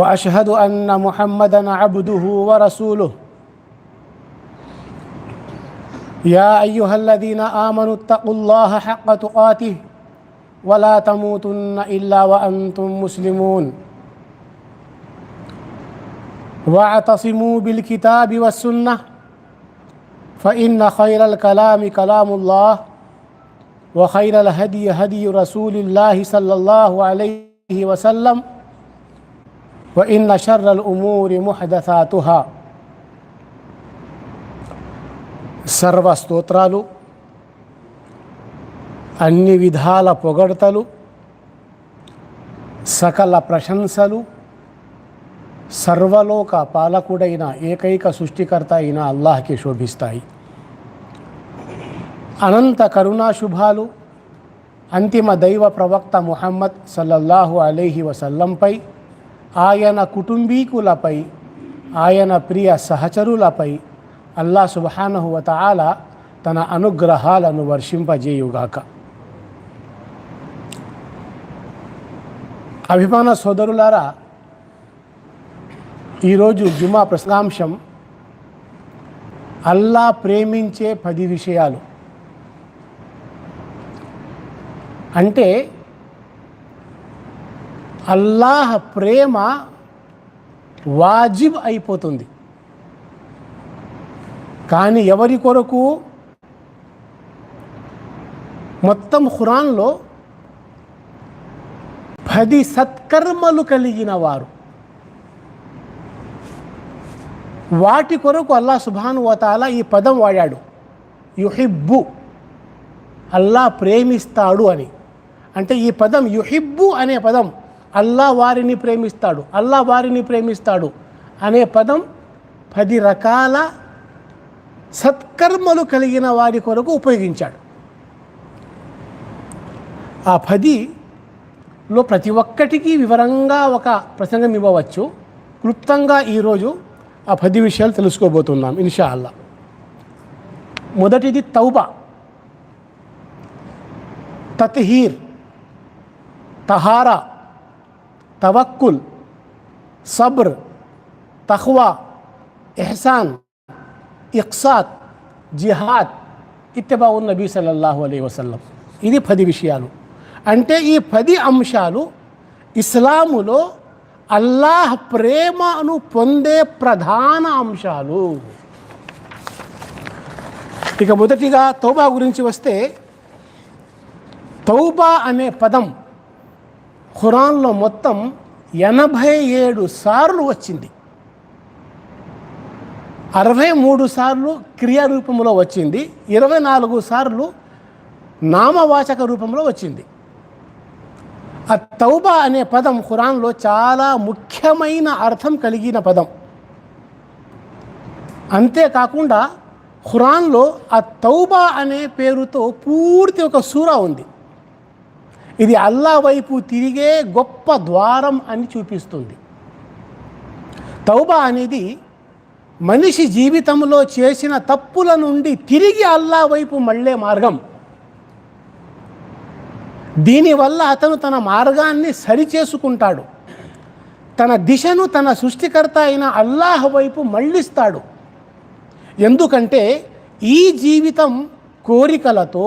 وأشهد أن محمدا عبده ورسوله. يا أيها الذين آمنوا اتقوا الله حق تقاته ولا تموتن إلا وأنتم مسلمون. واعتصموا بالكتاب والسنة فإن خير الكلام كلام الله وخير الهدي هدي رسول الله صلى الله عليه وسلم وإن شر الأمور محدثاتها సర్వ స్తోత్రాలు అన్ని విధాల పొగడతలు సకల ప్రశంసలు సర్వలోక పాలకుడైన ఏకైక సృష్టికర్త అయిన అల్లాహ్కి శోభిస్తాయి అనంత కరుణా శుభాలు అంతిమ దైవ ప్రవక్త ముహమ్మద్ సల్లల్లాహు అలైహి వసల్లంపై ఆయన కుటుంబీకులపై ఆయన ప్రియ సహచరులపై అల్లా సుబహానహు వతఆల తన అనుగ్రహాలను వర్షింపజేయుగాక. అభిమాన సోదరులారా ఈరోజు జుమా ప్రసంగాంశం అల్లా ప్రేమించే పది విషయాలు. అంటే అల్లాహ్ ప్రేమ వాజిబ్ అయిపోతుంది. కానీ ఎవరి కొరకు? మొత్తం ఖురాన్లో పది సత్కర్మలు కలిగిన వారు. వాటి కొరకు అల్లా సుభాను వతాల ఈ పదం వాడాడు. యుహిబ్బు. అల్లా ప్రేమిస్తాడు అని. అంటే ఈ పదం యుహిబ్బు అనే పదం. అల్లా వారిని ప్రేమిస్తాడు అల్లా వారిని ప్రేమిస్తాడు అనే పదం పది రకాల సత్కర్మలు కలిగిన వారి కొరకు ఉపయోగించాడు. ఆ పదిలో ప్రతి ఒక్కటికి వివరంగా ఒక ప్రసంగం ఇవ్వవచ్చు. క్లుప్తంగా ఈరోజు ఆ పది విషయాలు తెలుసుకోబోతున్నాం ఇన్షా అల్లా మొదటిది తౌబా. తత్హీర్ తహారా. తవక్కుల్ సబ్ర్ తహ్వా ఎహసాన్ ఇక్సాత్ జిహాద్ ఇత్తబావు నబీ సల్లల్లాహు అలీ వసల్లం. ఇది పది విషయాలు. అంటే ఈ పది అంశాలు ఇస్లాములో అల్లాహ్ ప్రేమను పొందే ప్రధాన అంశాలు. ఇక మొదటిగా తౌబా గురించి వస్తే తౌబా అనే పదం ఖురాన్లో మొత్తం ఎనభై ఏడు సార్లు వచ్చింది. అరవై మూడు సార్లు క్రియారూపంలో వచ్చింది. ఇరవై నాలుగు సార్లు నామవాచక రూపంలో వచ్చింది. ఆ తౌబా అనే పదం ఖురాన్లో చాలా ముఖ్యమైన అర్థం కలిగిన పదం. అంతేకాకుండా ఖురాన్లో ఆ తౌబా అనే పేరుతో పూర్తి ఒక సూరా ఉంది. ఇది అల్లా వైపు తిరిగే గొప్ప ద్వారం అని చూపిస్తుంది. తౌబా అనేది మనిషి జీవితంలో చేసిన తప్పుల నుండి తిరిగి అల్లా వైపు మళ్ళే మార్గం. దీనివల్ల అతను తన మార్గాన్ని సరిచేసుకుంటాడు తన దిశను తన సృష్టికర్త అయిన అల్లాహ్ వైపు మళ్ళిస్తాడు. ఎందుకంటే ఈ జీవితం కోరికలతో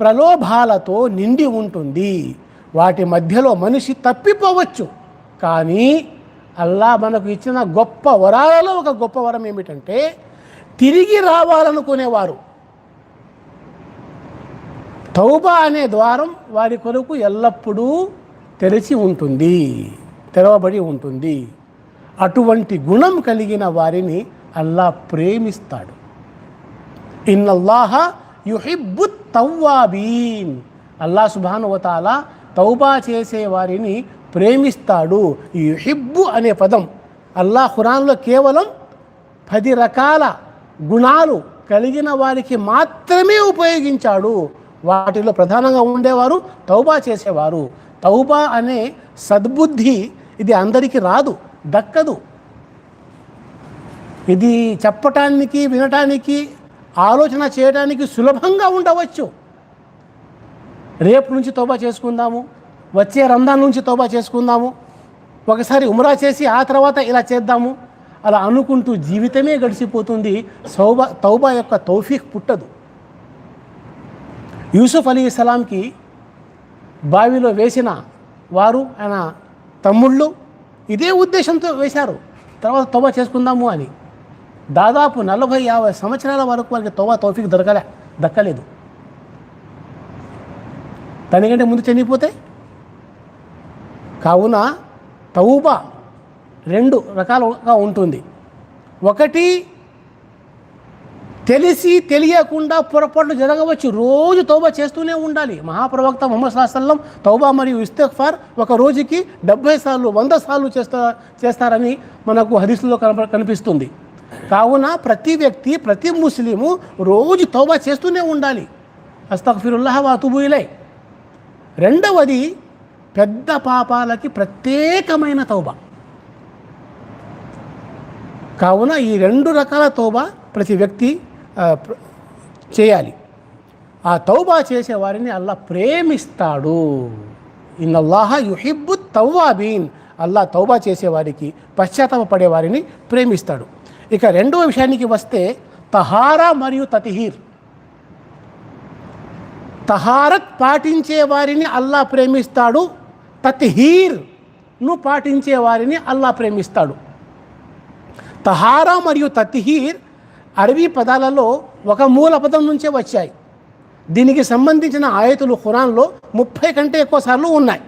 ప్రలోభాలతో నిండి ఉంటుంది. వాటి మధ్యలో మనిషి తప్పిపోవచ్చు. కానీ అల్లా మనకు ఇచ్చిన గొప్ప వరాలలో ఒక గొప్ప వరం ఏమిటంటే తిరిగి రావాలనుకునేవారు. తౌబా అనే ద్వారం వారి కొరకు ఎల్లప్పుడూ తెరిచి ఉంటుంది తెరవబడి ఉంటుంది. అటువంటి గుణం కలిగిన వారిని అల్లా ప్రేమిస్తాడు. ఇన్నల్లాహ యుహిబ్బుత్ తవ్వాబీన్ అల్లా సుభానువతాల తౌబా చేసే వారిని ప్రేమిస్తాడు. యుహిబ్బు అనే పదం. అల్లా ఖురాన్లో కేవలం పది రకాల గుణాలు కలిగిన వారికి మాత్రమే ఉపయోగించాడు. వాటిలో ప్రధానంగా ఉండేవారు తౌబా చేసేవారు. తౌబా అనే సద్బుద్ధి ఇది అందరికీ రాదు దక్కదు. ఇది చెప్పటానికి వినటానికి ఆలోచన చేయడానికి సులభంగా ఉండవచ్చు. రేపు నుంచి తోబా చేసుకుందాము వచ్చే రంధాన్ నుంచి తోబా చేసుకుందాము ఒకసారి ఉమరా చేసి ఆ తర్వాత ఇలా చేద్దాము అలా అనుకుంటూ జీవితమే గడిచిపోతుంది. సౌబా తౌబా యొక్క తౌఫీక్ పుట్టదు. యూసుఫ్ అలీ సలాంకి బావిలో వేసిన వారు ఆయన తమ్ముళ్ళు ఇదే ఉద్దేశంతో వేశారు. తర్వాత తోబా చేసుకుందాము అని. దాదాపు నలభై యాభై సంవత్సరాల వరకు వారికి తోవా తౌఫీక్ దొరకలే దక్కలేదు. దానికంటే ముందు చనిపోతే? కావున తౌబా రెండు రకాలుగా ఉంటుంది. ఒకటి తెలిసి తెలియకుండా పొరపాట్లు జరగవచ్చు. రోజు తౌబా చేస్తూనే ఉండాలి. మహాప్రవక్త మొహమ్మద్ సాహసల్లం తౌబా మరియు ఇస్తఫార్ ఒక రోజుకి డెబ్భై సార్లు వంద సార్లు చేస్తా చేస్తారని మనకు హదీసులో కనప కనిపిస్తుంది. కావున ప్రతి వ్యక్తి ప్రతి ముస్లిము రోజు తౌబా చేస్తూనే ఉండాలి. అస్తఫిరుల్లాహ వాతుబు ఇలై. రెండవది పెద్ద పాపాలకి ప్రత్యేకమైన తౌబా. కావున ఈ రెండు రకాల తౌబా ప్రతి వ్యక్తి ప్ర- చేయాలి. ఆ తౌబా చేసే వారిని అల్లా ప్రేమిస్తాడు. ఇన్నల్లాహ యుహిబ్బు తవ్వాబీన్. అల్లా తౌబా చేసేవారికి పశ్చాత్తాపడే వారిని ప్రేమిస్తాడు. ఇక రెండవ విషయానికి వస్తే తహారా మరియు తతిహీర్. తహారత్ పాటించే వారిని అల్లా ప్రేమిస్తాడు తతిహీర్ను పాటించే వారిని అల్లా ప్రేమిస్తాడు. తహారా మరియు తతిహీర్ అరబీ పదాలలో ఒక మూల పదం నుంచే వచ్చాయి. దీనికి సంబంధించిన ఆయతులు ఖురాన్లో ముప్పై కంటే ఎక్కువ సార్లు ఉన్నాయి.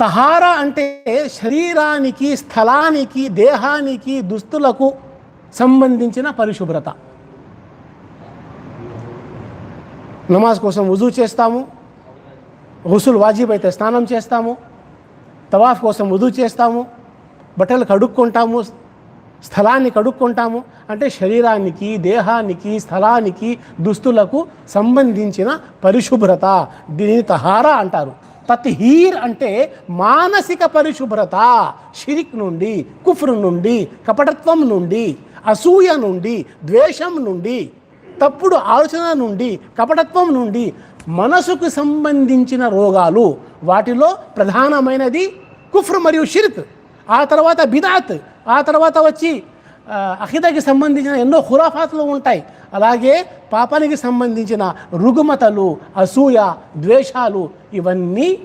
తహారా అంటే శరీరానికి స్థలానికి దేహానికి దుస్తులకు సంబంధించిన పరిశుభ్రత. నమాజ్ కోసం వుజు చేస్తాము హుసుల్ వాజిబ్ అయితే స్నానం చేస్తాము తవాఫ్ కోసం వుజూ చేస్తాము బట్టలు కడుక్కుంటాము స్థలాన్ని కడుక్కుంటాము అంటే శరీరానికి దేహానికి స్థలానికి దుస్తులకు సంబంధించిన పరిశుభ్రత. దీనిని తహారా అంటారు. తత్హీర్ అంటే మానసిక పరిశుభ్రత షిరిక్ నుండి కుఫ్రు నుండి కపటత్వం నుండి అసూయ నుండి ద్వేషం నుండి తప్పుడు ఆలోచన నుండి కపటత్వం నుండి మనసుకు సంబంధించిన రోగాలు వాటిలో ప్రధానమైనది కుఫ్రు మరియు షిర్క్. ఆ తర్వాత బిదాత్ ఆ తర్వాత వచ్చి అఖిదకి సంబంధించిన ఎన్నో ఖురాఫాతులు ఉంటాయి. అలాగే పాపానికి సంబంధించిన రుగ్మతలు అసూయ ద్వేషాలు ఇవన్నీ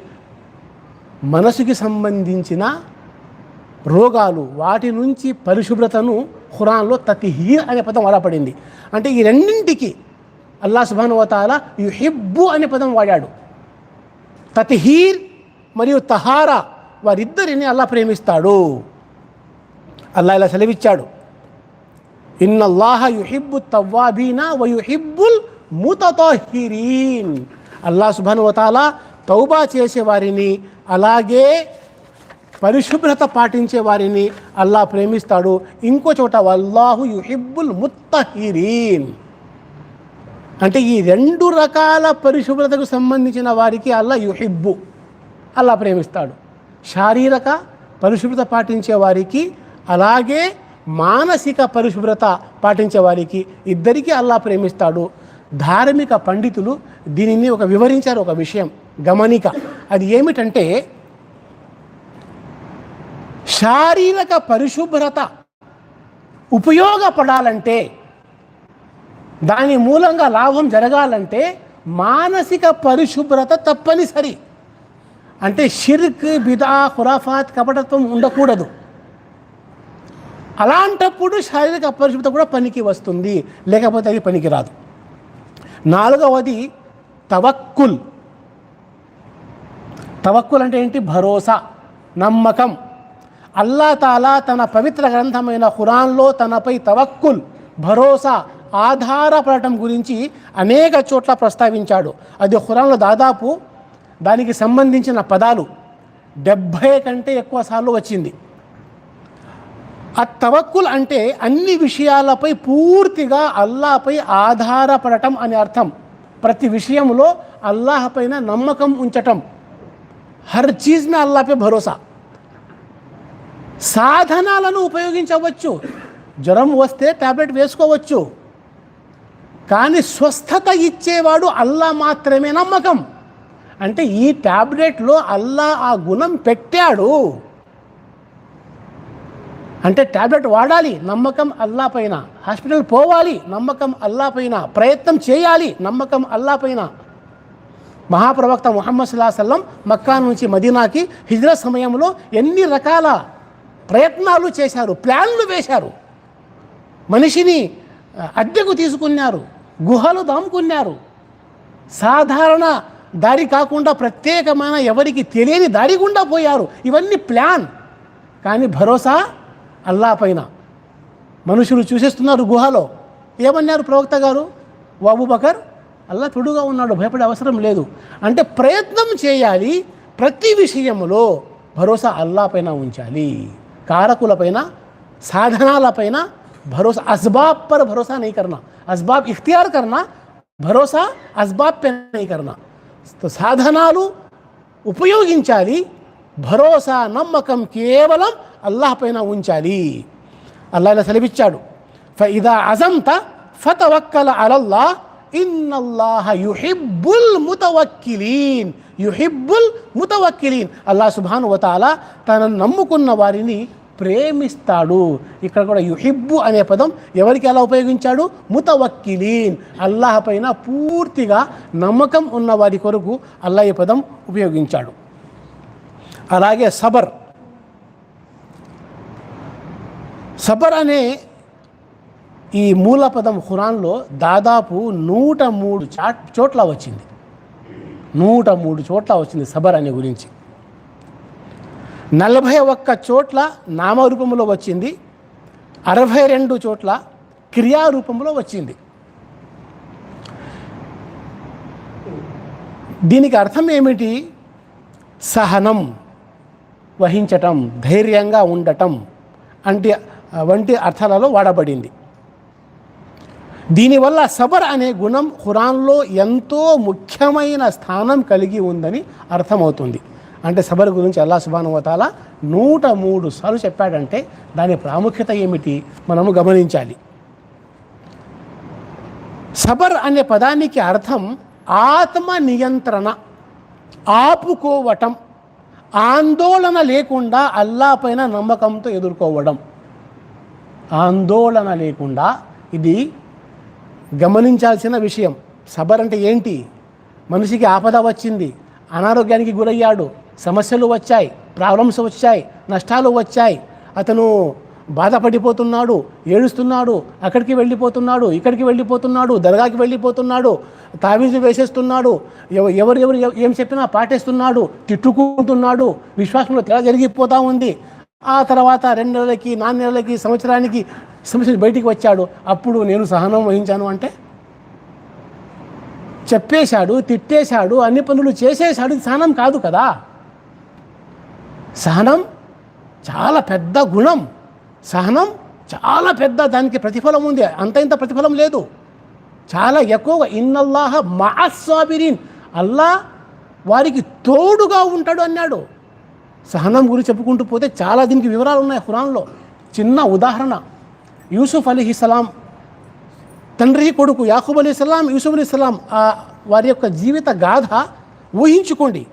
మనసుకి సంబంధించిన రోగాలు. వాటి నుంచి పరిశుభ్రతను ఖురాన్లో తతిహీర్ అనే పదం వాడపడింది అంటే ఈ రెండింటికి అల్లా సుబానువతాల యుహిబ్బు అనే పదం వాడాడు. తతిహీర్ మరియు తహారా వారిద్దరిని అల్లా ప్రేమిస్తాడు. అల్లా ఇలా సెలవిచ్చాడు. ఇన్నల్లాహ యుహిబ్బు తవ్వాబీన వయుహిబ్బుల్ ముతతోహిరీన్. ముతతహిరీన్ అల్లా సుబానువతాల తౌబా చేసేవారిని అలాగే పరిశుభ్రత పాటించే వారిని అల్లా ప్రేమిస్తాడు. ఇంకో చోట వల్లాహు యుహిబ్బుల్ ముత్తహిరీన్. అంటే ఈ రెండు రకాల పరిశుభ్రతకు సంబంధించిన వారికి అల్లా యుహిబ్బు అల్లా ప్రేమిస్తాడు. శారీరక పరిశుభ్రత పాటించే వారికి అలాగే మానసిక పరిశుభ్రత పాటించే వారికి ఇద్దరికీ అల్లా ప్రేమిస్తాడు. ధార్మిక పండితులు దీనిని ఒక వివరించారు ఒక విషయం. గమనిక. అది ఏమిటంటే శారీరక పరిశుభ్రత ఉపయోగపడాలంటే దాని మూలంగా లాభం జరగాలంటే మానసిక పరిశుభ్రత తప్పనిసరి. అంటే షిర్క్ బిదా ఖురాఫాత్ కపటత్వం ఉండకూడదు. అలాంటప్పుడు శారీరక పరిశుభ్రత కూడా పనికి వస్తుంది. లేకపోతే అది పనికి రాదు నాలుగవది తవక్కుల్. తవక్కుల్ అంటే ఏంటి? భరోసా నమ్మకం. అల్లా తాలా తన పవిత్ర గ్రంథమైన ఖురాన్లో తనపై తవక్కుల్ భరోసా ఆధారపడటం గురించి అనేక చోట్ల ప్రస్తావించాడు. అది ఖురాన్లో దాదాపు దానికి సంబంధించిన పదాలు డెబ్భై కంటే ఎక్కువ సార్లు వచ్చింది. ఆ తవక్కుల్ అంటే అన్ని విషయాలపై పూర్తిగా అల్లాపై ఆధారపడటం అని అర్థం. ప్రతి విషయంలో అల్లాహ్ పైన నమ్మకం ఉంచటం. హర్ చీజ్ మే అల్లాపై భరోసా. సాధనాలను ఉపయోగించవచ్చు. జ్వరం వస్తే టాబ్లెట్ వేసుకోవచ్చు. కానీ స్వస్థత ఇచ్చేవాడు అల్లా మాత్రమే నమ్మకం. అంటే ఈ టాబ్లెట్లో అల్లా ఆ గుణం పెట్టాడు. అంటే ట్యాబ్లెట్ వాడాలి నమ్మకం అల్లా పైన. హాస్పిటల్ పోవాలి నమ్మకం అల్లా పైన. ప్రయత్నం చేయాలి నమ్మకం అల్లా పైన. మహాప్రవక్త ముహమ్మద్ సుల్లాసల్లం మక్కా నుంచి మదీనాకి హిజ్ర సమయంలో ఎన్ని రకాల ప్రయత్నాలు చేశారు ప్లాన్లు వేశారు. మనిషిని అద్దెకు తీసుకున్నారు గుహలు దాముకున్నారు. సాధారణ దారి కాకుండా ప్రత్యేకమైన ఎవరికి తెలియని దారి గుండా పోయారు. ఇవన్నీ ప్లాన్. కానీ భరోసా అల్లా పైన మనుషులు చూసేస్తున్నారు గుహలో ఏమన్నారు ప్రవక్త గారు ఓ అబూబకర్ అల్లా తొడుగా ఉన్నాడు భయపడే అవసరం లేదు అంటే ప్రయత్నం చేయాలి ప్రతి విషయంలో భరోసా అల్లా పైన ఉంచాలి కారకులపైన సాధనాలపైన భరోసా असबाब पर भरोसा नहीं करना असबाब इख्तियार करना భరోసా అస్బాబ్ పై नहीं करना तो సాధనాలు ఉపయోగించాలి భరోసా నమ్మకం కేవలం అల్లాహ్ పైన ఉంచాలి. అల్లా ఇలా సెలవిచ్చాడు. ఇదా అజంత ఫతవక్కల అలల్లా ఇన్నల్లాహ యుహిబ్బుల్ ముతవక్కిలీన్. యుహిబ్బుల్ ముతవక్కిలీన్. అల్లా సుభాను వతాల తనను నమ్ముకున్న వారిని ప్రేమిస్తాడు. ఇక్కడ కూడా యుహిబ్బు అనే పదం ఎవరికి ఎలా ఉపయోగించాడు? ముతవక్కిలీన్. అల్లాహ్ పైన పూర్తిగా నమ్మకం ఉన్న వారి కొరకు అల్లా ఈ పదం ఉపయోగించాడు. అలాగే సబర్. సబర్ అనే ఈ మూల పదం ఖురాన్లో దాదాపు నూట మూడు చోట్ల వచ్చింది. నూట మూడు చోట్ల వచ్చింది సబర్ అనే గురించి. నలభై ఒక్క చోట్ల నామరూపంలో వచ్చింది. అరవై రెండు చోట్ల క్రియారూపంలో వచ్చింది. దీనికి అర్థం ఏమిటి? సహనం. వహించటం ధైర్యంగా ఉండటం అంటే వంటి అర్థాలలో వాడబడింది. దీనివల్ల సబర్ అనే గుణం ఖురాన్లో ఎంతో ముఖ్యమైన స్థానం కలిగి ఉందని అర్థమవుతుంది. అంటే సబర్ గురించి అల్లా సుబానువతాల నూట మూడు సార్లు చెప్పాడంటే దాని ప్రాముఖ్యత ఏమిటి మనము గమనించాలి. సబర్ అనే పదానికి అర్థం ఆత్మ నియంత్రణ ఆపుకోవటం ఆందోళన లేకుండా అల్లా పైన నమ్మకంతో ఎదుర్కోవడం. ఆందోళన లేకుండా ఇది గమనించాల్సిన విషయం. సబర్ అంటే ఏంటి? మనిషికి ఆపద వచ్చింది అనారోగ్యానికి గురయ్యాడు సమస్యలు వచ్చాయి ప్రాబ్లమ్స్ వచ్చాయి నష్టాలు వచ్చాయి. అతను బాధపడిపోతున్నాడు ఏడుస్తున్నాడు అక్కడికి వెళ్ళిపోతున్నాడు ఇక్కడికి వెళ్ళిపోతున్నాడు దర్గాకి వెళ్ళిపోతున్నాడు తావీజు వేసేస్తున్నాడు. ఎవ- ఎవరు ఎవరు ఏం చెప్పినా పాటేస్తున్నాడు. తిట్టుకుంటున్నాడు. విశ్వాసంలో తెల జరిగిపోతూ ఉంది. ఆ తర్వాత రెండు నెలలకి నాలుగు నెలలకి సంవత్సరానికి సమస్య బయటికి వచ్చాడు. అప్పుడు నేను సహనం వహించాను అంటే? చెప్పేశాడు తిట్టేశాడు అన్ని పనులు చేసేశాడు. ఇది సహనం కాదు కదా? సహనం చాలా పెద్ద గుణం. సహనం చాలా పెద్ద దానికి ప్రతిఫలం ఉంది. అంత ఇంత ప్రతిఫలం లేదు. చాలా ఎక్కువగా ఇన్నల్లాహ మాస్వాబిరీన్ అల్లా వారికి తోడుగా ఉంటాడు అన్నాడు. సహనం గురించి చెప్పుకుంటూ పోతే చాలా దీనికి వివరాలు ఉన్నాయి ఖురాన్లో. చిన్న ఉదాహరణ. యూసుఫ్ అలీ సలాం తండ్రి కొడుకు యాహూబ్ అలీ సలాం యూసుఫ్ అలీ సలాం వారి యొక్క జీవిత గాథ ఊహించుకోండి.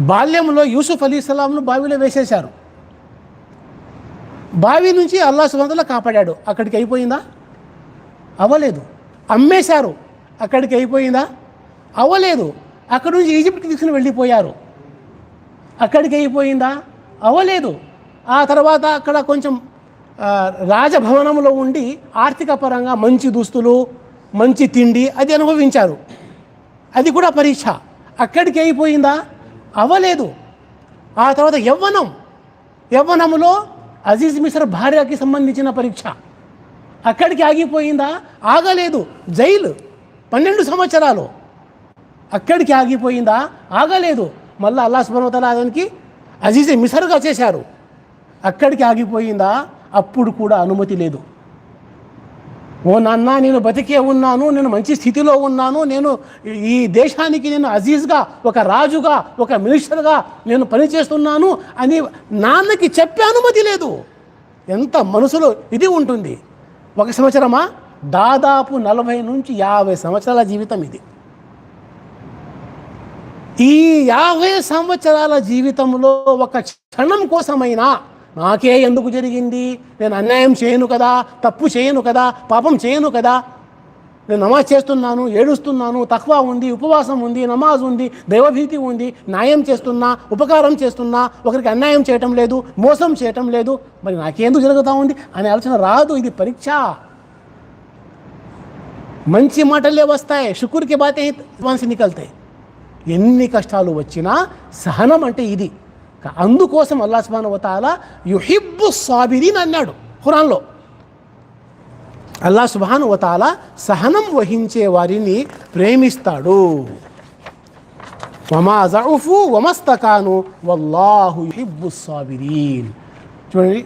బాల్యంలో యూసుఫ్ అలీ సలాంను బావిలో వేసేశారు. బావి నుంచి అల్లా సుబంతలో కాపాడాడు. అక్కడికి అయిపోయిందా? అవ్వలేదు. అమ్మేశారు. అక్కడికి అయిపోయిందా? అవ్వలేదు. అక్కడి నుంచి ఈజిప్ట్కి తీసుకుని వెళ్ళిపోయారు. అక్కడికి అయిపోయిందా? అవ్వలేదు. ఆ తర్వాత అక్కడ కొంచెం రాజభవనంలో ఉండి ఆర్థిక పరంగా మంచి దుస్తులు మంచి తిండి అది అనుభవించారు. అది కూడా పరీక్ష. అక్కడికి అయిపోయిందా? అవ్వలేదు. ఆ తర్వాత యవ్వనం. యవ్వనములో అజీజ్ మిశ్ర భార్యకి సంబంధించిన పరీక్ష. అక్కడికి ఆగిపోయిందా? ఆగలేదు. జైలు. పన్నెండు సంవత్సరాలు. అక్కడికి ఆగిపోయిందా? ఆగలేదు. మళ్ళీ అల్లా సుబ్రహ్మతల అతనికి అజీజ్ మిసరుగా చేశారు. అక్కడికి ఆగిపోయిందా? అప్పుడు కూడా అనుమతి లేదు. ఓ నాన్న నేను బతికే ఉన్నాను నేను మంచి స్థితిలో ఉన్నాను నేను ఈ దేశానికి నేను అజీజ్గా ఒక రాజుగా ఒక మినిస్టర్గా నేను పనిచేస్తున్నాను అని నాన్నకి చెప్పే అనుమతి లేదు. ఎంత మనసులో ఇది ఉంటుంది. ఒక సంవత్సరమా? దాదాపు నలభై నుంచి యాభై సంవత్సరాల జీవితం ఇది. ఈ యాభై సంవత్సరాల జీవితంలో ఒక క్షణం కోసమైనా నాకే ఎందుకు జరిగింది? నేను అన్యాయం చేయను కదా తప్పు చేయను కదా పాపం చేయను కదా. నేను నమాజ్ చేస్తున్నాను ఏడుస్తున్నాను తక్కువ ఉంది ఉపవాసం ఉంది నమాజ్ ఉంది దైవభీతి ఉంది న్యాయం చేస్తున్నా ఉపకారం చేస్తున్నా ఒకరికి అన్యాయం చేయటం లేదు మోసం చేయటం లేదు. మరి నాకేందుకు జరుగుతూ ఉంది? అనే ఆలోచన రాదు ఇది పరీక్ష. మంచి మాటలే వస్తాయి శుకుర్కి బాతే మనసు నికల్తాయి ఎన్ని కష్టాలు వచ్చినా సహనం అంటే ఇది. అందుకోసం అల్లా సుబాన్ వతాల యుహిబ్బు సాబిరీన్ అన్నాడు ఖురాన్లో. అల్లా సుబాన్ వతాల సహనం వహించే వారిని ప్రేమిస్తాడు. వమా జఫు వమస్తకాను వల్లాహు యుహిబ్బు సాబిరీన్ చూడండి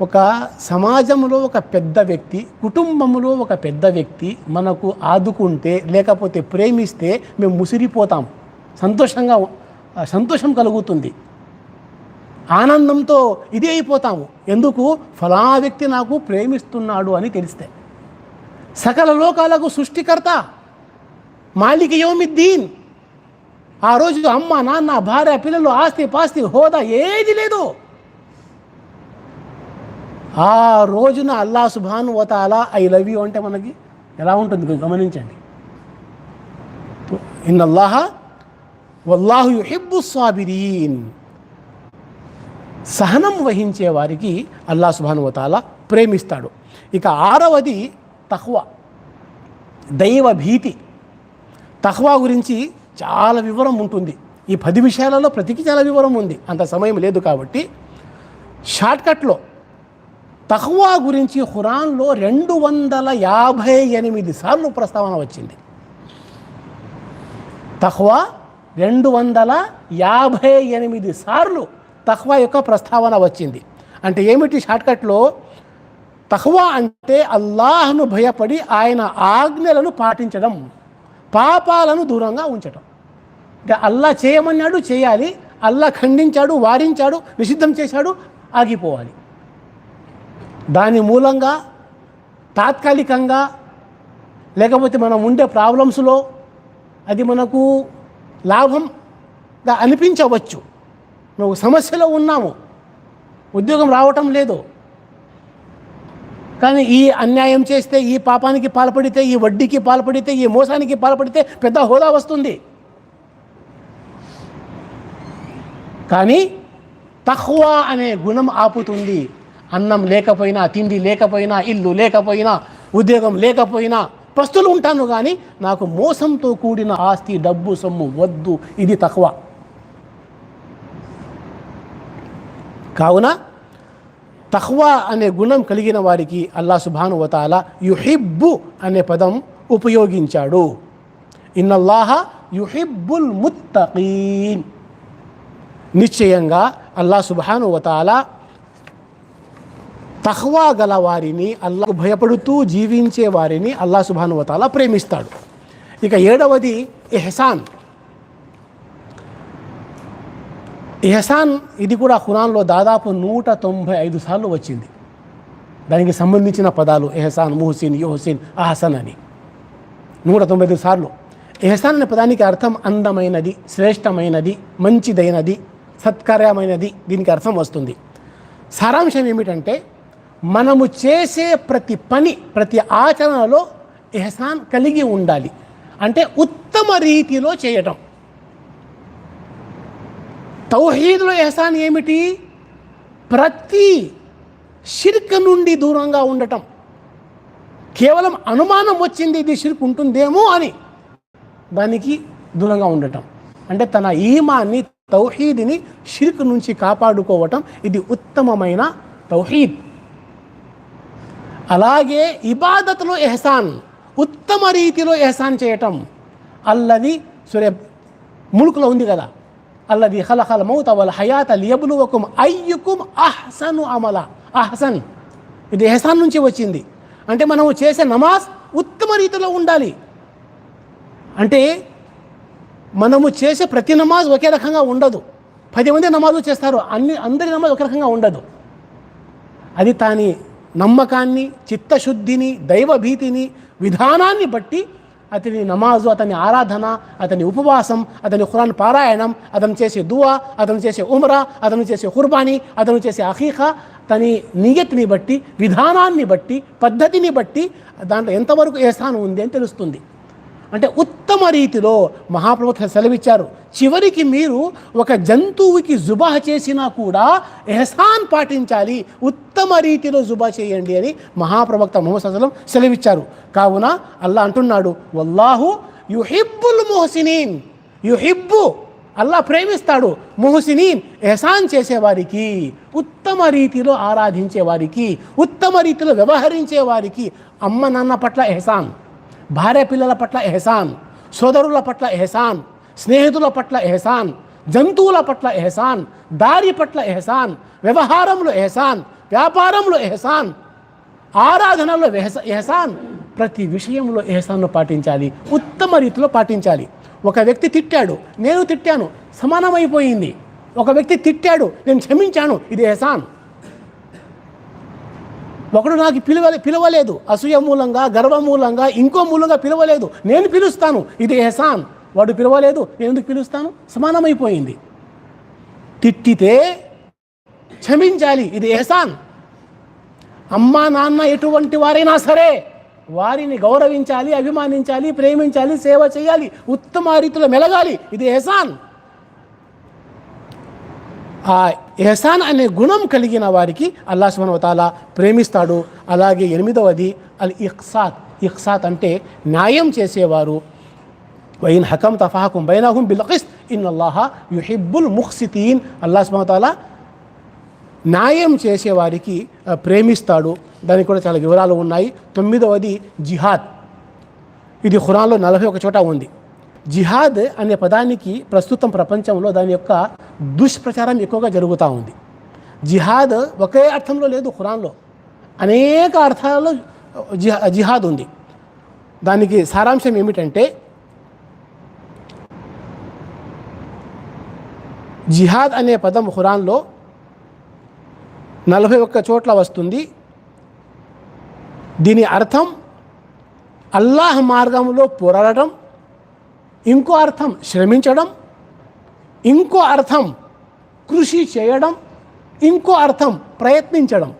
ఒక సమాజంలో ఒక పెద్ద వ్యక్తి కుటుంబంలో ఒక పెద్ద వ్యక్తి మనకు ఆదుకుంటే లేకపోతే ప్రేమిస్తే మేము ముసిరిపోతాం. సంతోషంగా సంతోషం కలుగుతుంది. ఆనందంతో ఇది అయిపోతాము. ఎందుకు? ఫలా వ్యక్తి నాకు ప్రేమిస్తున్నాడు అని తెలిస్తే. సకల లోకాలకు సృష్టికర్త మాలిక యోమిద్దీన్ ఆ రోజు అమ్మ నాన్న భార్య పిల్లలు ఆస్తి పాస్తి హోదా ఏది లేదు. ఆ రోజున అల్లా సుభాను వతాలా ఐ లవ్ యూ అంటే మనకి ఎలా ఉంటుంది? గమనించండి. ఇన్ అల్లాహ వల్లాహు యుహిబ్బు సాబిరీన్. సహనం వహించే వారికి అల్లా సుభానువతాల ప్రేమిస్తాడు. ఇక ఆరవది తహ్వా దైవ భీతి. తహ్వా గురించి చాలా వివరం ఉంటుంది. ఈ పది విషయాలలో ప్రతికి చాలా వివరం ఉంది. అంత సమయం లేదు కాబట్టి షార్ట్కట్లో తహ్వా గురించి హురాన్లో రెండు వందల యాభై ఎనిమిది సార్లు ప్రస్తావన వచ్చింది. తహ్వా రెండు వందల యాభై ఎనిమిది సార్లు తహ్వా యొక్క ప్రస్తావన వచ్చింది. అంటే ఏమిటి? షార్ట్కట్లో తహ్వా అంటే అల్లాహ్ను భయపడి ఆయన ఆజ్ఞలను పాటించడం పాపాలను దూరంగా ఉంచడం. అంటే అల్లా చేయమన్నాడు చేయాలి. అల్లా ఖండించాడు వారించాడు నిషిద్ధం చేశాడు ఆగిపోవాలి. దాని మూలంగా తాత్కాలికంగా లేకపోతే మనం ఉండే ప్రాబ్లమ్స్లో అది మనకు లాభంగా అనిపించవచ్చు. మేము సమస్యలో ఉన్నాము ఉద్యోగం రావటం లేదు. కానీ ఈ అన్యాయం చేస్తే ఈ పాపానికి పాల్పడితే ఈ వడ్డీకి పాల్పడితే ఈ మోసానికి పాల్పడితే పెద్ద హోదా వస్తుంది. కానీ తహ్వా అనే గుణం ఆపుతుంది. అన్నం లేకపోయినా తిండి లేకపోయినా ఇల్లు లేకపోయినా ఉద్యోగం లేకపోయినా ప్రస్తులు ఉంటాను కానీ నాకు మోసంతో కూడిన ఆస్తి డబ్బు సొమ్ము వద్దు. ఇది తక్కువ కావున తహ్వా అనే గుణం కలిగిన వారికి అల్లా సుభాను వతాల యుహిబ్బు అనే పదం ఉపయోగించాడు. ఇన్నల్లాహ యుహిబ్బుల్ ముత్తకీన్ నిశ్చయంగా అల్లా సుబ్హాను వతాల తహ్వా గల వారిని అల్లాకు భయపడుతూ జీవించే వారిని అల్లా సుభానువతాల వతాల ప్రేమిస్తాడు. ఇక ఏడవది ఎహసాన్ ఎహసాన్ ఇది కూడా ఖురాన్లో దాదాపు నూట తొంభై ఐదు సార్లు వచ్చింది. దానికి సంబంధించిన పదాలు ఎహసాన్ ముహసిన్ యుహసిన్ అహసన్ అని. నూట తొంభై ఐదు సార్లు. ఎహసాన్ అనే పదానికి అర్థం అందమైనది శ్రేష్టమైనది మంచిదైనది సత్కార్యమైనది. దీనికి అర్థం వస్తుంది. సారాంశం ఏమిటంటే మనము చేసే ప్రతి పని ప్రతి ఆచరణలో ఎహసాన్ కలిగి ఉండాలి. అంటే ఉత్తమ రీతిలో చేయటం. తౌహీద్లో ఎహసాన్ ఏమిటి? ప్రతి షిర్క్ నుండి దూరంగా ఉండటం. కేవలం అనుమానం వచ్చింది ఇది షిర్క్ ఉంటుందేమో అని దానికి దూరంగా ఉండటం. అంటే తన ఈమాన్ని తౌహీద్ని షిర్క్ నుంచి కాపాడుకోవటం ఇది ఉత్తమమైన తౌహీద్. అలాగే ఇబాదత్లో ఎహసాన్ ఉత్తమ రీతిలో ఎహసాన్ చేయటం. అల్లది సురే ములుకులో ఉంది కదా. అల్లది హలహల మౌత వల్ హయాత లియబులువకుం అయ్యుకుం అహ్సను అమల అహ్సన్ ఇది ఎహసాన్ నుంచి వచ్చింది. అంటే మనము చేసే నమాజ్ ఉత్తమ రీతిలో ఉండాలి. అంటే మనము చేసే ప్రతి నమాజ్ ఒకే రకంగా ఉండదు. పది మంది నమాజులు చేస్తారు. అన్ని అందరి నమాజ్ ఒక రకంగా ఉండదు. అది తాని నమ్మకాన్ని చిత్తశుద్ధిని దైవభీతిని విధానాన్ని బట్టి అతని నమాజు అతని ఆరాధన అతని ఉపవాసం అతని ఖురాన్ పారాయణం అతను చేసే దువా అతను చేసే ఉమ్రా అతను చేసే కుర్బానీ అతను చేసే అఖీఖా తని నియత్ని బట్టి విధానాన్ని బట్టి పద్ధతిని బట్టి దాంట్లో ఎంతవరకు ఏ స్థానం ఉంది అని తెలుస్తుంది. అంటే ఉత్తమ రీతిలో మహాప్రభు సెలవిచ్చారు. చివరికి మీరు ఒక జంతువుకి జుబా చేసినా కూడా ఎహసాన్ పాటించాలి ఉత్తమ రీతిలో జుబా చేయండి అని మహాప్రవక్త మొహమ్మద్ సెలవిచ్చారు. కావున అల్లా అంటున్నాడు వల్లాహు యుహిబ్బుల్ మొహసినీన్. యుహిబ్బు అల్లా ప్రేమిస్తాడు. మొహసినీన్ ఎహసాన్ చేసేవారికి ఉత్తమ రీతిలో ఆరాధించేవారికి ఉత్తమ రీతిలో వ్యవహరించేవారికి అమ్మ నాన్న పట్ల ఎహసాన్. భార్య పిల్లల పట్ల ఎహసాన్ సోదరుల పట్ల ఎహసాన్ స్నేహితుల పట్ల ఎహసాన్ జంతువుల పట్ల ఎహసాన్ దారి పట్ల ఎహసాన్ వ్యవహారంలో ఎహసాన్ వ్యాపారంలో ఎహసాన్ ఆరాధనలో ఎహస ఎహసాన్. ప్రతి విషయంలో ఎహసాన్ను పాటించాలి ఉత్తమ రీతిలో పాటించాలి. ఒక వ్యక్తి తిట్టాడు నేను తిట్టాను సమానమైపోయింది. ఒక వ్యక్తి తిట్టాడు నేను క్షమించాను ఇది ఎహసాన్. ఒకడు నాకు పిలవలే పిలవలేదు. అసూయ మూలంగా గర్వ మూలంగా ఇంకో మూలంగా పిలవలేదు. నేను పిలుస్తాను. ఇది ఎహసాన్. వాడు పిలవలేదు. నేను ఎందుకు పిలుస్తాను? సమానమైపోయింది. తిట్టితే క్షమించాలి. ఇది ఎహసాన్. అమ్మా నాన్న ఎటువంటి వారైనా సరే వారిని గౌరవించాలి అభిమానించాలి ప్రేమించాలి సేవ చేయాలి ఉత్తమ రీతిలో మెలగాలి. ఇది ఎహసాన్. ఆ ఎహసాన్ అనే గుణం కలిగిన వారికి అల్లా సుమనవతాల ప్రేమిస్తాడు. అలాగే ఎనిమిదవది అల్ ఇక్సాత్. ఇక్సాత్ అంటే న్యాయం చేసేవారు. వైన్ హకం తఫాహకుం బైనాహుం బిల్కిస్ ఇన్ అల్లాహ యుహిబ్బుల్ ముఖ్సితీన్. అల్లా సుమతాల న్యాయం చేసేవారికి ప్రేమిస్తాడు. దానికి కూడా చాలా వివరాలు ఉన్నాయి. తొమ్మిదవది జిహాద్. ఇది ఖురాన్లో నలభై ఒక చోట ఉంది. జిహాద్ అనే పదానికి ప్రస్తుతం ప్రపంచంలో దాని యొక్క దుష్ప్రచారం ఎక్కువగా జరుగుతూ ఉంది. జిహాద్ ఒకే అర్థంలో లేదు ఖురాన్లో. అనేక అర్థాలలో జిహా జిహాద్ ఉంది. దానికి సారాంశం ఏమిటంటే జిహాద్ అనే పదం ఖురాన్లో నలభై ఒక్క చోట్ల వస్తుంది. దీని అర్థం అల్లాహ్ మార్గంలో పోరాడటం ఇంకో అర్థం శ్రమించడం ఇంకో అర్థం కృషి చేయడం ఇంకో అర్థం ప్రయత్నించడం.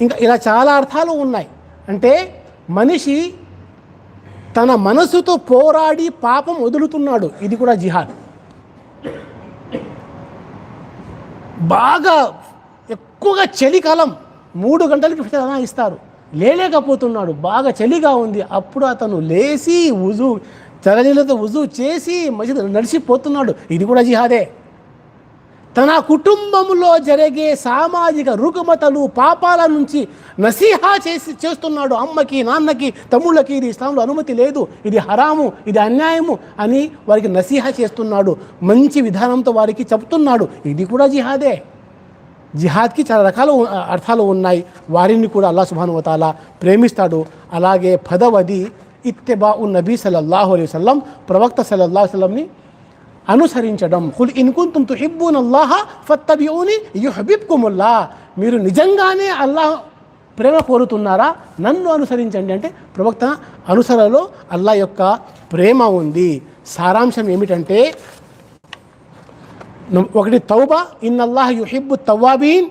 ఇంకా ఇలా చాలా అర్థాలు ఉన్నాయి. అంటే మనిషి తన మనసుతో పోరాడి పాపం వదులుతున్నాడు. ఇది కూడా జిహాద్. బాగా ఎక్కువగా చలికాలం మూడు గంటలకి ఫితనా ఇస్తారు. లేలేకపోతున్నాడు. బాగా చలిగా ఉంది. అప్పుడు అతను లేచి ఉజు చలనీలతో ఉజు చేసి మసీదు నడిచిపోతున్నాడు. ఇది కూడా జిహాదే. తన కుటుంబంలో జరిగే సామాజిక రుగ్మతలు పాపాల నుంచి నసీహా చేసి చేస్తున్నాడు. అమ్మకి నాన్నకి తమ్ముళ్ళకి ఇది ఇస్లాంలో అనుమతి లేదు. ఇది హరాము ఇది అన్యాయము అని వారికి నసీహా చేస్తున్నాడు. మంచి విధానంతో వారికి చెప్తున్నాడు. ఇది కూడా జిహాదే. జిహాద్కి చాలా రకాల అర్థాలు ఉన్నాయి. వారిని కూడా అల్లా సుభానువతాల ప్రేమిస్తాడు. అలాగే పదవది ఇత్తెబా ఉన్ నబీ సల్లల్లాహు అలైహి వసల్లం ప్రవక్త సల్లల్లాహు వసల్లంని అనుసరించడం. కుల్ ఇన్కుంతుం తుహిబ్బూన్ అల్లాహ ఫత్తబిఊని యుహబిబ్కుముల్లా మీరు నిజంగానే అల్లాహ్ ప్రేమ కోరుతున్నారా? నన్ను అనుసరించండి అంటే ప్రవక్త అనుసరణలో అల్లా యొక్క ప్రేమ ఉంది. సారాంశం ఏమిటంటే ఒకటి తౌబా ఇన్నల్లాహ్ యుహిబ్బు తవ్వాబీన్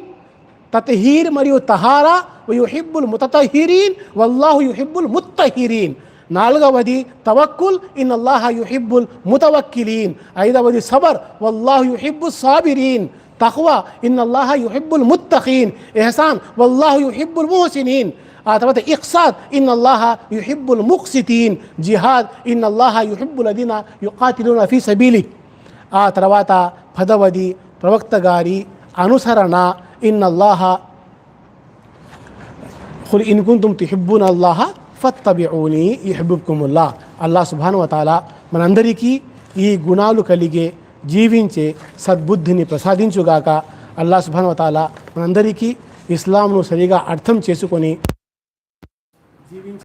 తతహీర్ మరియు తహారా యుహిబ్బుల్ ముతతహీరీన్ వల్లాహు యుహిబ్బుల్ ముత్తహీరీన్. నాలుగవది తవక్కుల్ ఇన్నల్లాహ యుహిబ్బుల్ ముతవక్కిలీన్ ఐదవది సబర్ వల్లాహు యుహిబ్బు సాబిరీన్ తహ్వా ఇన్నల్లాహ యుహిబ్బుల్ ముత్తఖీన్ ఎహసాన్ వల్లాహు యుహిబ్బుల్ ముహసినీన్ ఆ తర్వాత ఇక్సాద్ ఇన్నల్లాహ యుహిబ్బుల్ ముక్సితీన్ జిహాద్ ఇన్నల్లాహ యుహిబ్బుల్ అదీన యుకాతిలూన ఫీ సబీలి ఆ తర్వాత పదవది ప్రవక్త గారి అనుసరణ ఇన్నల్లాహ ఖుల్ ఇన్ కుంతుం తుహిబ్బూన అల్లాహ ఫత్తబిఊని ఇహబుబ్కుముల్లా అల్లా సుబ్హాను వతాల మనందరికీ ఈ గుణాలు కలిగే జీవించే సద్బుద్ధిని ప్రసాదించుగాక అల్లా సుభానవతాల మనందరికీ ఇస్లాంను సరిగా అర్థం చేసుకొని జీవించ